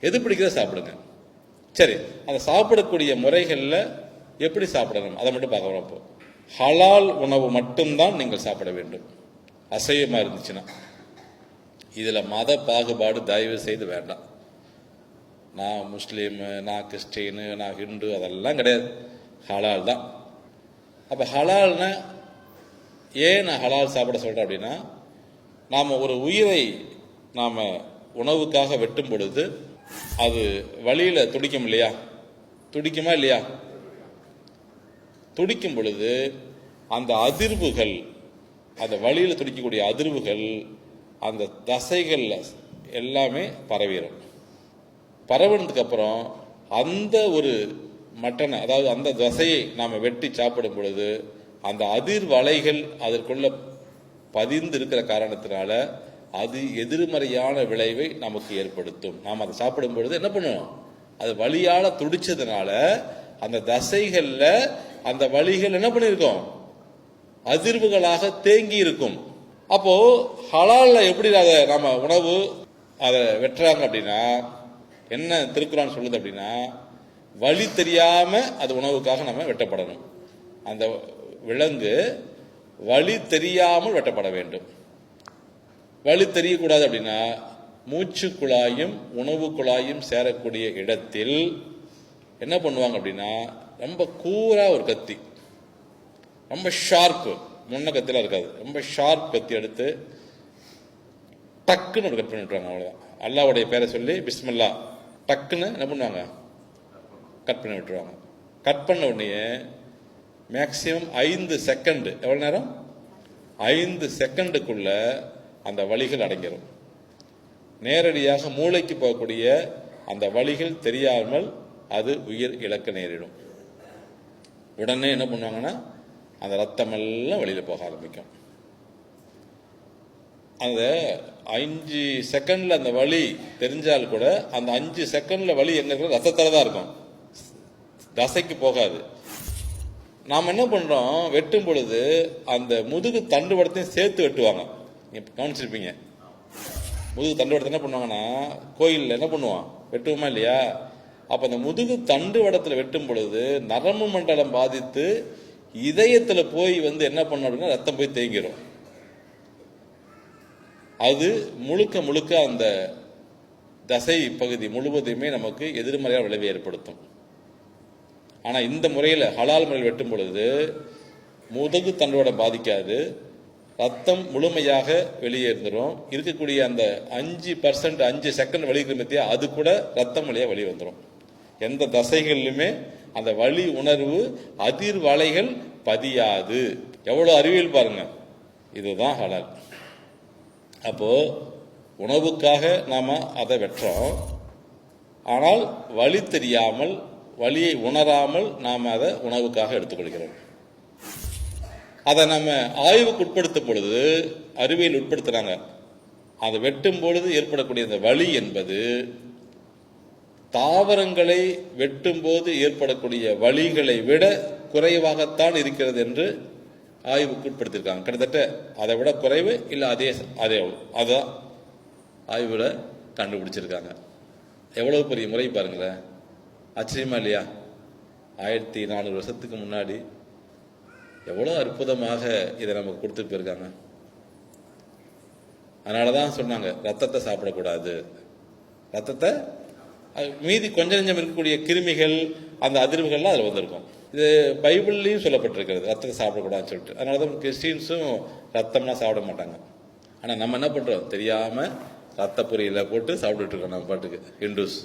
எது பிடிக்கிறத சாப்பிடுங்க. சரி அந்த சாப்பிடக்கூடிய முறைகளில் எப்படி சாப்பிடணும்? அதை மட்டும் பார்க்க போகிறோம் இப்போ. ஹலால் உணவு மட்டும்தான் நீங்கள் சாப்பிட வேண்டும். அசைவமாக இருந்துச்சுன்னா. இதில் மத பாகுபாடு தயவு செய்து வேண்டாம். நான் முஸ்லீமு நான் கிறிஸ்டினு நான் ஹிந்து அதெல்லாம் கிடையாது. ஹலால் தான். அப்போ ஹலால்னா ஏன் நான் ஹலால் சாப்பிட சொல்கிறேன் அப்படின்னா நாம் ஒரு உயிரை நாம் உணவுக்காக வெட்டும் பொழுது அது வழியில் துடிக்கும் இல்லையா? துடிக்குமா இல்லையா? துடிக்கும் பொழுது அந்த அதிர்வுகள் அந்த வழியில் துடிக்கக்கூடிய அதிர்வுகள் அந்த தசைகளில் எல்லாமே பரவிடும் பரவினதுக்கு அப்புறம் அந்த ஒரு மட்டனை அதாவது அந்த தசையை நாம் வெட்டி சாப்பிடும் பொழுது அந்த அதிர்வலைகள் அதற்குள்ள பதிந்து இருக்கிற காரணத்தினால அது எதிர்மறையான விளைவை நமக்கு ஏற்படுத்தும். நாம் அதை சாப்பிடும் பொழுது என்ன பண்ணுவோம்? அது வழியால் துடிச்சதுனால அந்த தசைகள்ல அந்த வழிகள் என்ன பண்ணியிருக்கோம் அதிர்வுகளாக தேங்கி இருக்கும். அப்போ ஹலாலில் எப்படி அதை நம்ம உணவு அதை வெட்டுறாங்க அப்படின்னா என்ன திருக்குறான் சொல்லுது அப்படின்னா வழி தெரியாம அது உணவுக்காக நம்ம வெட்டப்படணும். அந்த விலங்கு வழி தெரியாமல் வெட்டப்பட வேண்டும். வழி தெரியக்கூடாது அப்படின்னா மூச்சு குழாயும் உணவு குழாயும் சேரக்கூடிய இடத்தில் என்ன பண்ணுவாங்க அப்படின்னா ரொம்ப கூராக ஒரு கத்தி ரொம்ப ஷார்ப்பு முன்ன கத்திலாம் இருக்காது ரொம்ப ஷார்ப் கத்தி எடுத்து டக்குன்னு ஒரு கட் பண்ணி விட்டுருவாங்க அவ்வளோதான் அல்லாவுடைய பேரை சொல்லி பிஸ்மில்லா டக்குன்னு என்ன பண்ணுவாங்க? கட் பண்ணி விட்டுருவாங்க. கட் பண்ண உடனே மேக்சிமம் ஐந்து செகண்டு எவ்வளோ நேரம்? ஐந்து செகண்டுக்குள்ளே அந்த வழிகள் அடங்கிடும் நேரடியாக மூளைக்கு போகக்கூடிய அந்த வழிகள் தெரியாமல் அது உயிர் இழக்க நேரிடும். உடனே என்ன பண்ணுவாங்கன்னா அந்த ரத்தமெல்லாம் வெளியில் போக ஆரம்பிக்கும். அந்த அஞ்சு செகண்டில் அந்த வழி தெரிஞ்சால் கூட அந்த அஞ்சு செகண்டில் வழி எங்க இருக்கிற ரத்தத்தில் தான் இருக்கும். தசைக்கு போகாது. நாம் என்ன பண்ணுறோம் வெட்டும் பொழுது அந்த முதுகு தண்டுவடத்தையும் சேர்த்து வெட்டுவாங்க. நீங்கள் கவனிச்சிருப்பீங்க. முதுகு தண்டு வடத்தை என்ன பண்ணுவாங்கன்னா கோயிலில் என்ன பண்ணுவான்? வெட்டுவோமா இல்லையா? அப்போ அந்த முதுகு தண்டு வடத்தில் வெட்டும் பொழுது நரம்பு மண்டலம் பாதித்து இதயத்தில் போய் வந்து என்ன பண்ணும் அப்படின்னா ரத்தம் போய் தேங்கிடும் அது முழுக்க முழுக்க அந்த தசை பகுதி முழுவதுமே நமக்கு எதிர்மறையான விளைவை ஏற்படுத்தும். ஆனால் இந்த முறையில் ஹலால் முறையில் வெட்டும் பொழுது முதுகு தண்டோட பாதிக்காது ரத்தம் முழுமையாக வெளியேறிடும் இருக்கக்கூடிய அந்த அஞ்சு பர்சன்ட் அஞ்சு செகண்ட் வெளியே மத்தியா அது கூட ரத்தம் வழியாக வெளியே வந்துடும் எந்த தசைகளிலுமே அந்த வலி உணர்வு அதிர்வலைகள் பதியாது. எவ்வளோ அறிவியல் பாருங்க. இதுதான் ஹலால். அப்போது உணவுக்காக நாம் அதை வெட்டுறோம் ஆனால் வழி தெரியாமல் வழியை உணராமல் நாம் அதை உணவுக்காக எடுத்துக்கொள்கிறோம். அதை நம்ம ஆய்வுக்கு உட்படுத்தும் பொழுது அறிவியல் உட்படுத்துகிறாங்க அதை வெட்டும் பொழுது ஏற்படக்கூடிய அந்த வலி என்பது தாவரங்களை வெட்டும் போது ஏற்படக்கூடிய வழிகளை விட குறைவாகத்தான் இருக்கிறது என்று ஆய்வுக்கு உட்படுத்தியிருக்காங்க கிட்டத்தட்ட அதை விட குறைவு இல்லை அதே அதே அதான் ஆய்வில் கண்டுபிடிச்சிருக்காங்க. எவ்வளவு பெரிய முறை பாருங்களேன். ஆச்சரியமா இல்லையா? ஆயிரத்தி நானூறு வருஷத்துக்கு முன்னாடி எவ்வளோ அற்புதமாக இதை நமக்கு கொடுத்துட்டு போயிருக்காங்க. அதனால தான் சொன்னாங்க ரத்தத்தை சாப்பிடக்கூடாது. ரத்தத்தை அது மீதி கொஞ்சம் நெஞ்சம் இருக்கக்கூடிய கிருமிகள் அந்த அதிர்வுகள்லாம் அதில் வந்திருக்கும். இது பைபிள்லேயும் சொல்லப்பட்டிருக்கிறது ரத்தத்தை சாப்பிடக்கூடாதுன்னு சொல்லிட்டு. அதனால தான் கிறிஸ்டின்ஸும் ரத்தம்லாம் சாப்பிட மாட்டாங்க. ஆனால் நம்ம என்ன பண்ணுறோம் தெரியாமல் ரத்த பொரியலை போட்டு சாப்பிட்டுட்டு இருக்கோம் நம்ம பாட்டுக்கு ஹிந்துஸ்.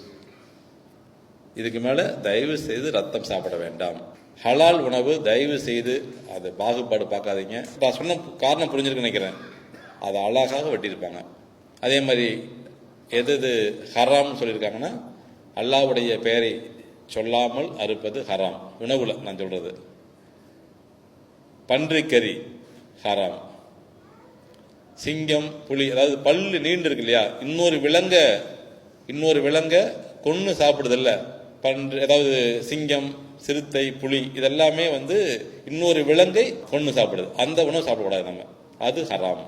இதுக்கு மேலே தயவு செய்து ரத்தம் சாப்பிட வேண்டாம். ஹலால் உணவு தயவு செய்து அது பாகுபாடு பார்க்காதீங்க. நான் சொன்ன காரணம் புரிஞ்சிருக்குன்னு நினைக்கிறேன். அதை அழகாக வெட்டியிருப்பாங்க. அதே மாதிரி எது எது ஹராம்னு சொல்லியிருக்காங்கன்னா அல்லாவுடைய பெயரை சொல்லாமல் அறுப்பது ஹராம். உணவுல நான் சொல்கிறது பன்றிக்கறி ஹராம். சிங்கம் புலி அதாவது பல்லு நீண்டு இருக்கு இல்லையா? இன்னொரு விலங்க இன்னொரு விலங்க கொன்று சாப்பிடுதில்ல பன்று அதாவது சிங்கம் சிறுத்தை புலி இதெல்லாமே வந்து இன்னொரு விலங்கை கொண்டு சாப்பிடுது. அந்த உணவு சாப்பிடக்கூடாது நம்ம. அது ஹராம்.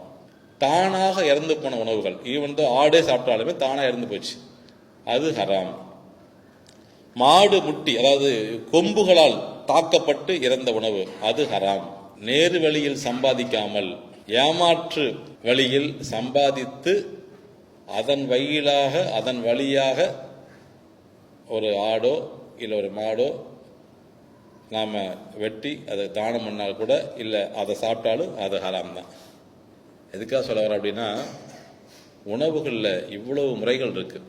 தானாக இறந்து போன உணவுகள். ஈவன் தோ ஆடே சாப்பிட்டாலுமே தானாக இறந்து போச்சு. அது ஹராம். மாடு முட்டி அதாவது கொம்புகளால் தாக்கப்பட்டு இறந்த உணவு. அது ஹராம். நேரு வழியில் சம்பாதிக்காமல் ஏமாற்று வழியில் சம்பாதித்து அதன் வழியிலாக அதன் வழியாக ஒரு ஆடோ இல்லை ஒரு மாடோ நாம் வெட்டி அதை தானம் பண்ணால் கூட இல்லை அதை சாப்பிட்டாலும் அது ஹராம் தான். எதுக்காக சொல்ல வரேன் அப்படின்னா உணவுகளில் இவ்வளவு முறைகள் இருக்குது